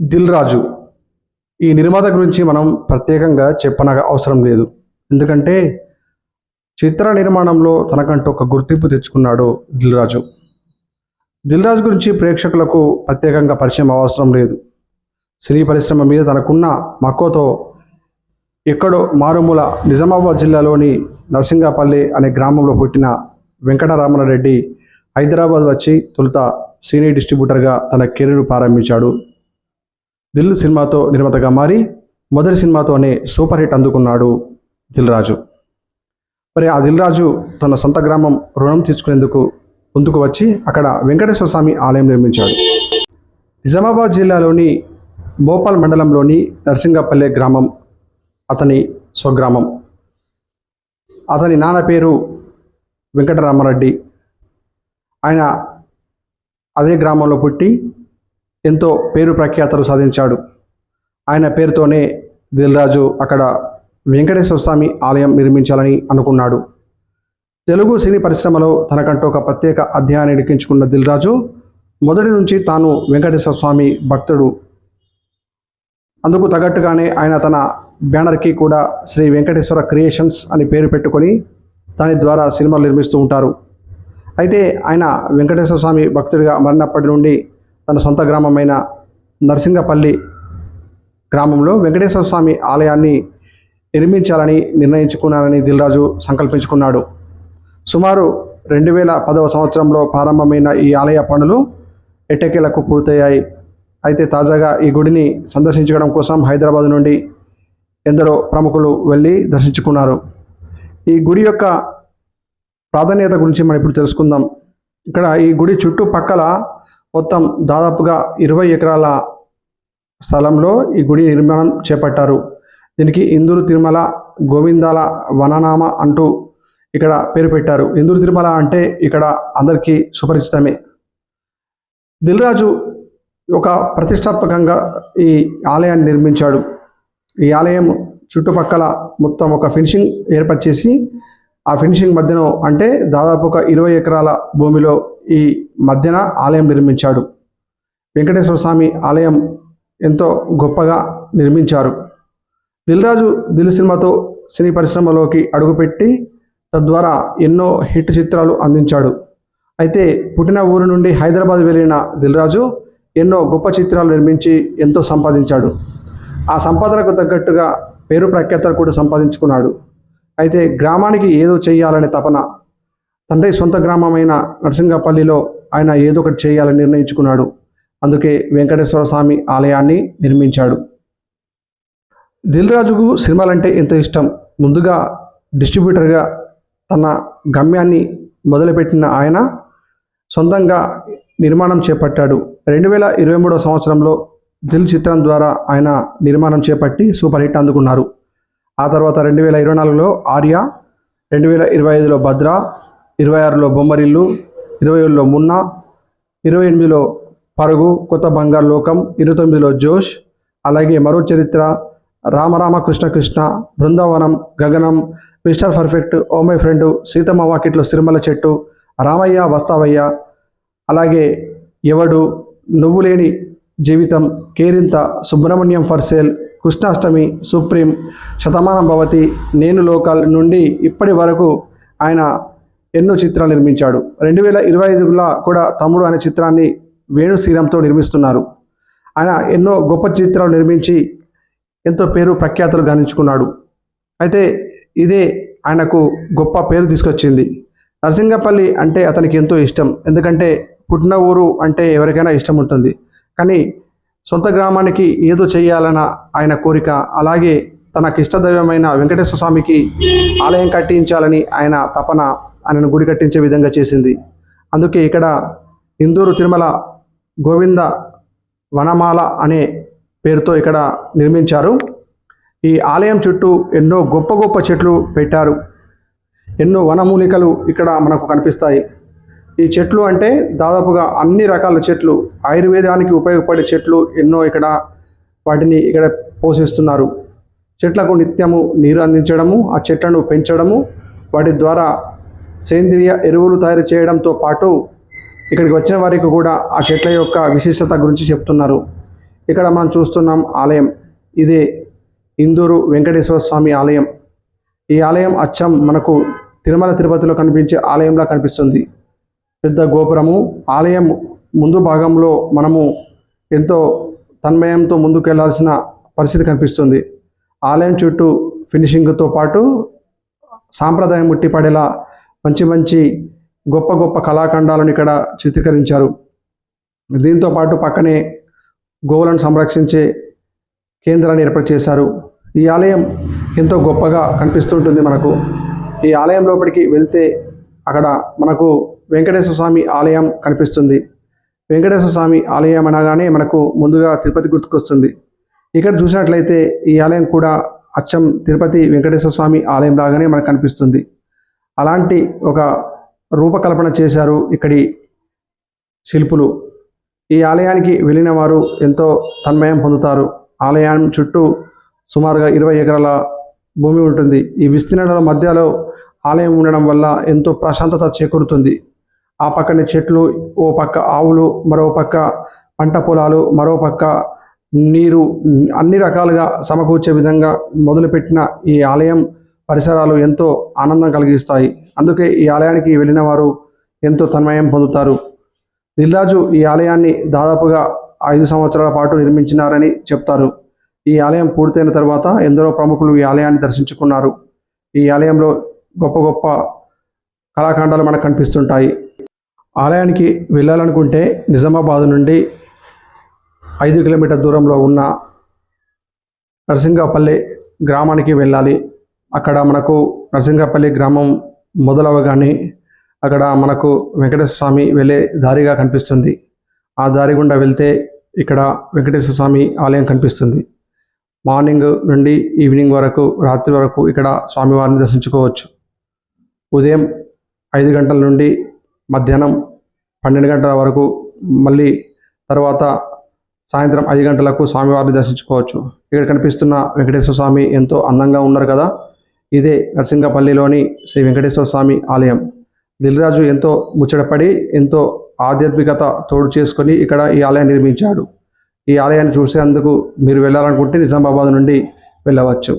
దిల్ రాజు. ఈ నిర్మాత గురించి మనం ప్రత్యేకంగా చెప్పన అవసరం లేదు. ఎందుకంటే చిత్ర నిర్మాణంలో తనకంటూ ఒక గుర్తింపు తెచ్చుకున్నాడు దిల్ రాజు. దిల్ రాజు గురించి ప్రేక్షకులకు ప్రత్యేకంగా పరిచయం అవసరం లేదు. సినీ పరిశ్రమ మీద తనకున్న మక్కువతో ఎక్కడో మారుమూల నిజామాబాద్ జిల్లాలోని నరసింగాపల్లి అనే గ్రామంలో పుట్టిన వెంకటరామరెడ్డి హైదరాబాద్ వచ్చి తొలుత సీనియర్ డిస్ట్రిబ్యూటర్గా తన కెరీర్ ప్రారంభించాడు. దిల్ సినిమాతో నిర్మాతగా మారి మొదటి సినిమాతోనే సూపర్ హిట్ అందుకున్నాడు దిల్ రాజు మరి ఆ దిల్ రాజు తన సొంత గ్రామం రుణం తీసుకునేందుకు ముందుకు వచ్చి అక్కడ వెంకటేశ్వర స్వామి ఆలయం నిర్మించాడు. నిజామాబాద్ జిల్లాలోని భోపాల్ మండలంలోని నర్సింగపల్లె గ్రామం అతని స్వగ్రామం. అతని నాన్న పేరు వెంకటరామారెడ్డి. ఆయన అదే గ్రామంలో పుట్టి ఎంతో పేరు ప్రఖ్యాతలు సాధించాడు. ఆయన పేరుతోనే దిల్రాజు అక్కడ వెంకటేశ్వర స్వామి ఆలయం నిర్మించాలని అనుకున్నాడు. తెలుగు సినీ పరిశ్రమలో తనకంటూ ఒక ప్రత్యేక అధ్యాయాన్ని ఎక్కించుకున్న దిల్రాజు మొదటి నుంచి తాను వెంకటేశ్వర స్వామి భక్తుడు. అందుకు తగ్గట్టుగానే ఆయన తన బ్యానర్కి కూడా శ్రీ వెంకటేశ్వర క్రియేషన్స్ అని పేరు పెట్టుకొని దాని ద్వారా సినిమాలు నిర్మిస్తూ ఉంటారు. అయితే ఆయన వెంకటేశ్వర స్వామి భక్తుడిగా మరినప్పటి నుండి తన సొంత గ్రామమైన నరసింగపల్లి గ్రామంలో వెంకటేశ్వర స్వామి ఆలయాన్ని నిర్మించాలని నిర్ణయించుకున్నానని దిల్రాజు సంకల్పించుకున్నాడు. సుమారు రెండు వేల పదవ సంవత్సరంలో ప్రారంభమైన ఈ ఆలయ పనులు ఎట్టకేలకు పూర్తయ్యాయి. అయితే తాజాగా ఈ గుడిని సందర్శించడం కోసం హైదరాబాద్ నుండి ఎందరో ప్రముఖులు వెళ్ళి దర్శించుకున్నారు. ఈ గుడి యొక్క ప్రాధాన్యత గురించి మనం ఇప్పుడు తెలుసుకుందాం. ఇక్కడ ఈ గుడి చుట్టుపక్కల మొత్తం దాదాపుగా ఇరవై ఎకరాల స్థలంలో ఈ గుడి నిర్మాణం చేపట్టారు. దీనికి ఇందూరు తిరుమల గోవిందాల వననామ అంటూ ఇక్కడ పేరు పెట్టారు. ఇందూరు తిరుమల అంటే ఇక్కడ అందరికీ సుపరిచితమే. దిల్రాజు ఒక ప్రతిష్టాత్మకంగా ఈ ఆలయాన్ని నిర్మించాడు. ఈ ఆలయం చుట్టుపక్కల మొత్తం ఒక ఫినిషింగ్ ఏర్పాటు చేసి ఆ ఫినిషింగ్ మధ్యన అంటే దాదాపు ఒక ఇరవై ఎకరాల భూమిలో ఈ మధ్యన ఆలయం నిర్మించాడు. వెంకటేశ్వర స్వామి ఆలయం ఎంతో గొప్పగా నిర్మించారు. దిల్రాజు దిల్ సినిమాతో సినీ పరిశ్రమలోకి అడుగుపెట్టి తద్వారా ఎన్నో హిట్ చిత్రాలు అందించాడు. అయితే పుట్టిన ఊరు నుండి హైదరాబాద్ వెళ్ళిన దిల్రాజు ఎన్నో గొప్ప చిత్రాలు నిర్మించి ఎంతో సంపాదించాడు. ఆ సంపాదనకు తగ్గట్టుగా పేరు ప్రఖ్యాతలు కూడా సంపాదించుకున్నాడు. అయితే గ్రామానికి ఏదో చేయాలనే తపన. తండ్రి సొంత గ్రామమైన నరసింగపల్లిలో ఆయన ఏదో ఒకటి చేయాలని నిర్ణయించుకున్నాడు. అందుకే వెంకటేశ్వర స్వామి ఆలయాన్ని నిర్మించాడు. దిల్ రాజుకు సినిమాలంటే ఎంతో ఇష్టం? ముందుగా డిస్ట్రిబ్యూటర్గా తన గమ్యాన్ని మొదలుపెట్టిన ఆయన సొంతంగా నిర్మాణం చేపట్టాడు. రెండు వేల ఇరవై మూడో సంవత్సరంలో దిల్ చిత్రం ద్వారా ఆయన నిర్మాణం చేపట్టి సూపర్ హిట్ అందుకున్నారు. ఆ తర్వాత రెండు వేల ఇరవై నాలుగులో ఆర్య రెండు వేల ఇరవై ఐదులో భద్ర ఇరవై ఆరులో బొమ్మరిల్లు ఇరవై ఏడులో మున్నా ఇరవై ఎనిమిదిలో పరుగు కొత్త బంగారు లోకం ఇరవై తొమ్మిదిలో జోష్ అలాగే మరో చరిత్ర రామరామ Krishna Krishna Brindavanam Gaganam mister perfect oh my friend Seethamma Vakitlo Sirimalle Chettu Ramayya Vasthavayya అలాగే Yevadu Nuvvu Leni Jeevitham Kerintha Subramanyam for sale Krishnashtami supreme Shatamanam Bhavati Nenu local నుండి ఇప్పటి వరకు ఆయన ఎన్నో చిత్రాలు నిర్మించాడు. రెండు వేల ఇరవై ఐదులో కూడా తమ్ముడు అనే చిత్రాన్ని వేణు శ్రీరామ్తో నిర్మిస్తున్నారు. ఆయన ఎన్నో గొప్ప చిత్రాలు నిర్మించి ఎంతో పేరు ప్రఖ్యాతులు గానించుకున్నాడు అయితే ఇదే ఆయనకు గొప్ప పేరు తీసుకొచ్చింది. నరసింగపల్లి అంటే అతనికి ఎంతో ఇష్టం. ఎందుకంటే పుట్టిన ఊరు అంటే ఎవరికైనా ఇష్టం ఉంటుంది. కానీ సొంత గ్రామానికి ఏదో చేయాలన్న ఆయన కోరిక అలాగే తనకు ఇష్టదైవమైన వెంకటేశ్వర స్వామికి ఆలయం కట్టించాలని ఆయన తపన ఆయనను గుడి కట్టించే విధంగా చేసింది. అందుకే ఇక్కడ ఇందూరు తిరుమల గోవింద వనమాల అనే పేరుతో ఇక్కడ నిర్మించారు. ఈ ఆలయం చుట్టూ ఎన్నో గొప్ప గొప్ప చెట్లు పెట్టారు. ఎన్నో వనమూలికలు ఇక్కడ మనకు కనిపిస్తాయి. ఈ చెట్లు అంటే దాదాపుగా అన్ని రకాల చెట్లు ఆయుర్వేదానికి ఉపయోగపడే చెట్లు ఎన్నో ఇక్కడ వాటిని ఇక్కడ పోషిస్తున్నారు. చెట్లకు నిత్యము నీరు అందించడము ఆ చెట్లను పెంచడము వాటి ద్వారా సేంద్రియ ఎరువులు తయారు చేయడంతో పాటు ఇక్కడికి వచ్చిన వారికి కూడా ఆ చెట్ల యొక్క విశిష్టత గురించి చెప్తున్నారు. ఇక్కడ మనం చూస్తున్నాం ఆలయం. ఇదే ఇందూరు వెంకటేశ్వర స్వామి ఆలయం. ఈ ఆలయం అచ్చం మనకు తిరుమల తిరుపతిలో కనిపించే ఆలయంలా కనిపిస్తుంది. పెద్ద గోపురము. ఆలయం ముందు భాగంలో మనము ఎంతో తన్మయంతో ముందుకెళ్ళాల్సిన పరిస్థితి కనిపిస్తుంది. ఆలయం చుట్టూ ఫినిషింగ్తో పాటు సాంప్రదాయం ముట్టిపడేలా మంచి మంచి గొప్ప గొప్ప కళాఖండాలను ఇక్కడ చిత్రీకరించారు. దీంతో పాటు పక్కనే గోవులను సంరక్షించే కేంద్రాన్ని ఏర్పాటు చేశారు. ఈ ఆలయం ఎంతో గొప్పగా కనిపిస్తుంటుంది మనకు. ఈ ఆలయం లోపలికి వెళ్తే అక్కడ మనకు వెంకటేశ్వర స్వామి ఆలయం కనిపిస్తుంది. వెంకటేశ్వర స్వామి ఆలయం అనగానే మనకు ముందుగా తిరుపతి గుర్తుకొస్తుంది. ఇక్కడ చూసినట్లయితే ఈ ఆలయం కూడా అచ్చం తిరుపతి వెంకటేశ్వర స్వామి ఆలయం లాగానే మనకు కనిపిస్తుంది. అలాంటి ఒక రూపకల్పన చేశారు ఇక్కడి శిల్పులు. ఈ ఆలయానికి వెళ్ళిన వారు ఎంతో తన్మయం పొందుతారు. ఆలయం చుట్టూ సుమారుగా ఇరవై ఎకరాల భూమి ఉంటుంది. ఈ విస్తీర్ణాల మధ్యలో ఆలయం ఉండడం వల్ల ఎంతో ప్రశాంతత చేకూరుతుంది. ఆ పక్కనే చెట్లు ఓ పక్క ఆవులు మరో పక్క పంట పొలాలు మరో పక్క నీరు అన్ని రకాలుగా సమకూర్చే విధంగా మొదలుపెట్టిన ఈ ఆలయం పరిసరాలు ఎంతో ఆనందం కలిగిస్తాయి. అందుకే ఈ ఆలయానికి వెళ్ళిన వారు ఎంతో తన్మయం పొందుతారు. దిల్రాజు ఈ ఆలయాన్ని దాదాపుగా ఐదు సంవత్సరాల పాటు నిర్మించినారని చెప్తారు. ఈ ఆలయం పూర్తయిన తర్వాత ఎందరో ప్రముఖులు ఈ ఆలయాన్ని దర్శించుకున్నారు. ఈ ఆలయంలో గొప్ప గొప్ప కళాఖండాలు మనకు కనిపిస్తుంటాయి. ఆలయానికి వెళ్ళాలనుకుంటే నిజామాబాద్ నుండి ఐదు కిలోమీటర్ దూరంలో ఉన్న నరసింగపల్లి గ్రామానికి వెళ్ళాలి. అక్కడ మనకు నరసింగపల్లి గ్రామం మొదలవగానే అక్కడ మనకు వెంకటేశ్వర స్వామి వెళ్ళే దారిగా కనిపిస్తుంది. ఆ దారి గుండా వెళ్తే ఇక్కడ వెంకటేశ్వర స్వామి ఆలయం కనిపిస్తుంది. మార్నింగ్ నుండి ఈవినింగ్ వరకు రాత్రి వరకు ఇక్కడ స్వామివారిని దర్శించుకోవచ్చు. ఉదయం ఐదు గంటల నుండి మధ్యాహ్నం పన్నెండు గంటల వరకు మళ్ళీ తర్వాత సాయంత్రం ఐదు గంటలకు స్వామివారిని దర్శించుకోవచ్చు. ఇక్కడ కనిపిస్తున్న వెంకటేశ్వర స్వామి ఎంతో అందంగా ఉన్నారు కదా. ఇదే నరసింగపల్లిలోని శ్రీ వెంకటేశ్వర స్వామి ఆలయం. దిల్రాజు ఎంతో ముచ్చటపడి ఎంతో ఆధ్యాత్మికత తోడు చేసుకొని ఇక్కడ ఈ ఆలయాన్ని నిర్మించాడు. ఈ ఆలయాన్ని చూసేందుకు మీరు వెళ్ళాలనుకుంటే నిజామాబాద్ నుండి వెళ్ళవచ్చు.